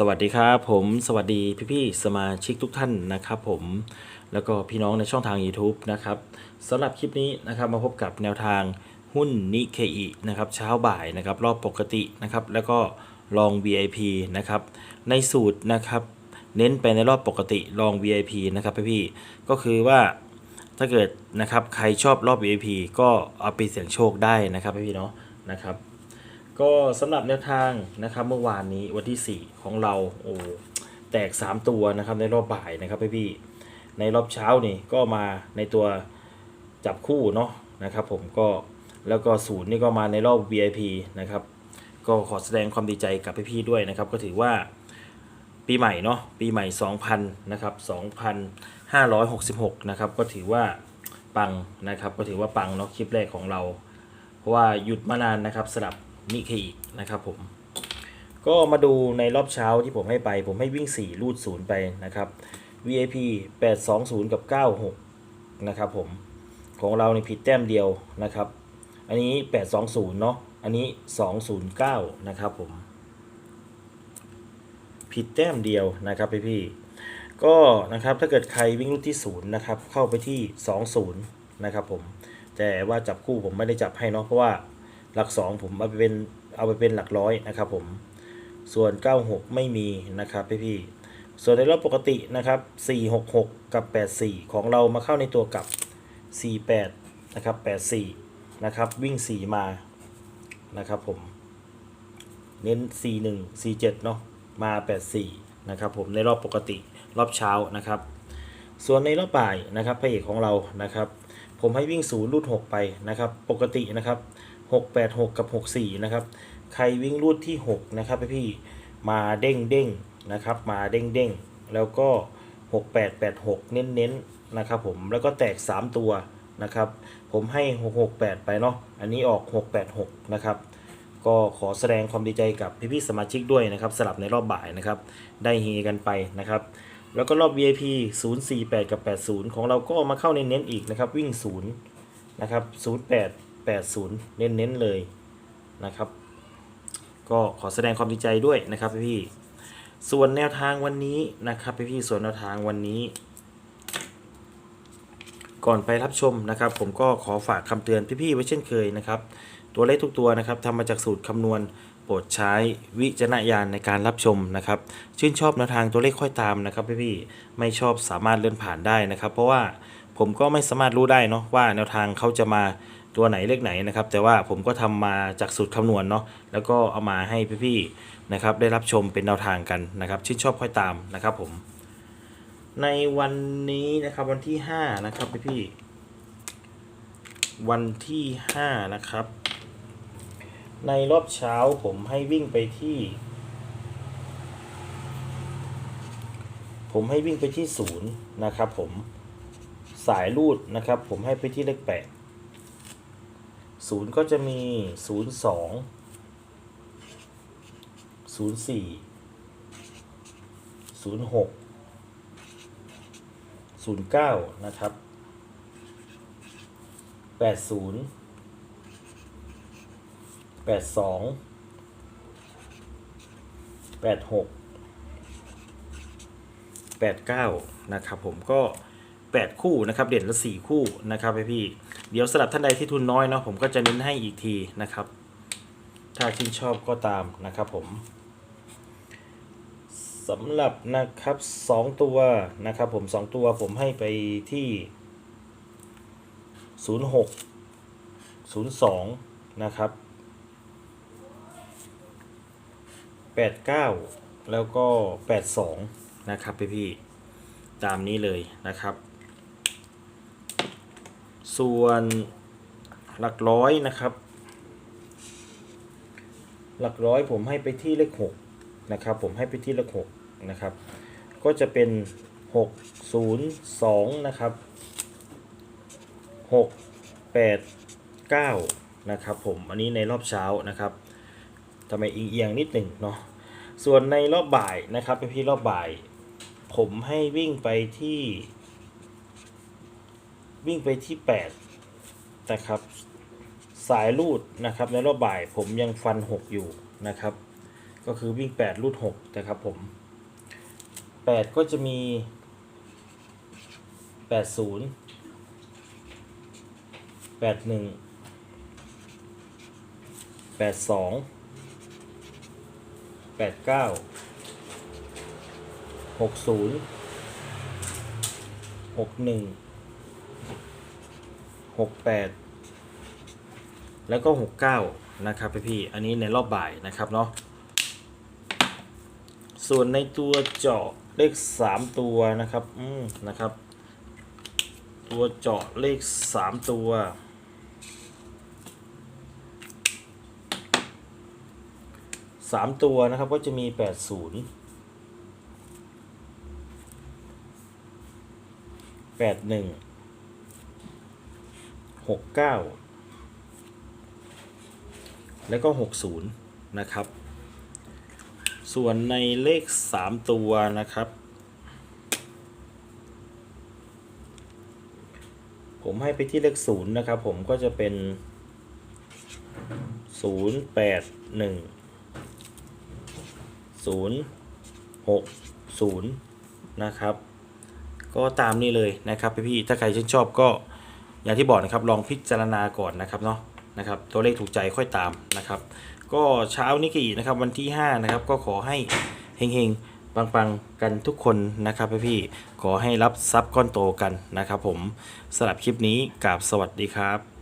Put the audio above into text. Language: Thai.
สวัสดีครับผมสวัสดีพี่ๆสมาชิกทุกท่านนะครับผมแล้วก็พี่น้องในช่องทาง YouTube นะครับสำหรับคลิปนี้นะครับมาพบกับแนวทางหุ้นนิเคอินะครับเช้าบ่ายนะครับรอบปกตินะครับแล้วก็ลอง VIP นะครับในสูตรนะครับเน้นไปในรอบปกติลอง VIP นะครับพี่ๆก็คือว่าถ้าเกิดนะครับใครชอบรอบ VIP ก็เอาไปเสี่ยงโชคได้นะครับพี่ๆเนาะนะครับ ก็สำหรับแนวทางนะครับเมื่อวานนี้วันที่ 4 ของเราโอ้แตก 3 ตัวนะครับในรอบบ่ายนะครับพี่ๆในรอบเช้านี่ก็มาในตัวจับคู่เนาะนะครับผมก็แล้วก็ศูนย์นี่ก็มาในรอบ VIP นะครับก็ขอแสดงความดีใจกับพี่ๆด้วยนะครับ ก็ถือว่าปีใหม่เนาะปีใหม่ 2000นะครับ2566นะครับก็ถือว่าปังนะครับก็ถือว่าปังเนาะคลิปแรกของเรา เพราะว่าหยุดมานานนะครับสลับ นิเคอีกนะครับผม ก็มาดูในรอบเช้าที่ผมให้ไป ผมให้วิ่ง 4 รูด 0 ไปนะครับ VIP 820 กับ 96 นะครับผม ของเราในผิดแต้มเดียวนะครับ อันนี้ 820 เนาะอันนี้ 209 นะครับผม ผิดแต้มเดียวนะครับพี่พี่ก็นะครับถ้าเกิดใครวิ่งรูดที่0นะครับเข้าไปที่ 20 นะครับผม แต่ว่าจับคู่ผมไม่ได้จับให้เนาะเพราะว่า หลัก 2 ผมเอาไปเป็นเอาไปเป็นหลักร้อยนะครับผมส่วน 96 ไม่มีนะครับพี่พี่ส่วนในรอบปกตินะครับ 466 กับ 84 ของเรามาเข้าในตัวกับ 48 นะครับ 84 นะครับ วิ่ง 4 มานะครับผม เน้น 41 47 เนาะมา 84 นะครับผมในรอบปกติรอบเช้านะครับ ส่วนในรอบบ่ายนะครับพระเอกของเรานะครับ ผมให้วิ่งศูนย์รูด 6 ไปนะครับ ปกตินะครับ 6 8 6 กับ 64 นะครับ ใครวิ่งรูดที่ 6 นะครับพี่ๆมาเด้งเด้งนะครับ มาเด้งเด้งแล้วก็ 6 8 8 6 เน้นเน้นนะครับผม แล้วก็แตก 3 ตัวนะครับ ผมให้ 6 6 8 ไปเนาะ อันนี้ออก 6 8 6 นะครับ ก็ขอแสดงความดีใจกับพี่ๆสมาชิกด้วยนะครับสลับในรอบบ่ายนะครับ ได้เฮกันไปนะครับ แล้วก็รอบ VIP 048 กับ 80 ของเราก็มาเข้าในเน้นอีกนะครับ วิ่ง 0 นะครับ 08 80เน้นเน้นๆเลยนะครับ ก็ขอแสดงความดีใจด้วยนะครับพี่ๆส่วนแนวทางวันนี้นะครับพี่ๆส่วนแนวทางวันนี้ ก่อนไปรับชมนะครับ ผมก็ขอฝากคำเตือนพี่ๆไว้เช่นเคยนะครับ ตัวเลขทุกตัวนะครับทำมาจากสูตรคำนวณโปรดใช้วิจารณญาณในการรับชมนะครับ ชื่นชอบแนวทางตัวเลขค่อยตามนะครับพี่ๆไม่ชอบสามารถเลื่อนผ่านได้นะครับ เพราะว่าผมก็ไม่สามารถรู้ได้เนาะว่าแนวทางเขาจะมา ตัวไหนเลขไหนนะครับ แต่ว่าผมก็ทำมาจากสูตรคำนวณเนาะแล้วก็เอามาให้พี่ๆนะครับ ได้รับชมเป็นแนวทางกันนะครับ ชื่นชอบค่อยตามนะครับผม ในวันนี้นะครับวันที่5นะครับพี่ๆวันที่5นะครับ ในรอบเช้าผมให้วิ่งไปที่ ผมให้วิ่งไปที่ศูนย์นะครับ ผมสายรูดนะครับ ผมให้ไปที่เลขแปด ศูนย์ก็จะมีศูนย์สองศูนย์สี่ศูนย์หกศูนย์เก้านะครับแปดศูนย์แปดสองแปดหกแปดเก้านะครับผมก็ แปดคู่นะครับเด่นละสี่คู่นะครับพี่พี่เดี๋ยวสำหรับท่านใดที่ทุนน้อยเนาะผมก็จะเน้นให้อีกทีนะครับ ถ้าชื่นชอบก็ตามนะครับผมสำหรับนะครับสองตัวนะครับผมสองตัวผมให้ไปที่ศูนย์หกศูนย์สองนะครับ 89 แล้วก็ 82 นะครับพี่พี่ตามนี้เลยนะครับ ส่วนหลักร้อยนะครับ หลักร้อยผมให้ไปที่เลข6นะครับ ผมให้ไปที่เลข6นะครับ ก็จะเป็น 602 นะครับ 6 8 9 นะครับผม อันนี้ในรอบเช้านะครับทำไมเอียงนิดหนึ่งเนาะ ส่วนในรอบบ่ายนะครับพี่รอบบ่าย ผมให้วิ่งไปที่ วิ่งไปที่ 8 นะครับ สายลูดนะครับในรอบบ่ายผมยังฟัน 6 อยู่นะครับ ก็คือวิ่งแปดรูดหกนะครับผมแปดก็จะมีแปดศูนย์แปด หนึ่งแปดสองแปดเก้าหกศูนย์หกหนึ่งหกแปดแล้วก็หกเก้านะครับพี่ๆอันนี้ในรอบบ่ายนะครับเนาะส่วนในตัวเจาะเลขสามตัวนะครับอืมนะครับ ตัวเจาะเลขสามตัวสามตัวนะครับก็จะมีแปดศูนย์แปดหนึ่ง หกเก้าแล้วก็หกศูนย์นะครับ ส่วนในเลข 3 ตัวนะครับ ผมให้ไปที่เลข 0 นะครับ ผมก็จะเป็น 0 8 1 0 6 0 นะครับ ก็ตามนี้เลยนะครับพี่ๆถ้าใครชื่นชอบก็ อย่างที่บอกนะครับลองพิจารณาก่อนนะครับเนาะนะครับตัวเลขถูกใจค่อยตามนะครับ ก็เช้านี้กี่นะครับวันที่5นะครับก็ขอให้เฮงๆปังๆกันทุกคนนะครับพี่ๆขอให้รับทรัพย์ก้อนโตกันนะครับ ผมสำหรับคลิปนี้กราบสวัสดีครับ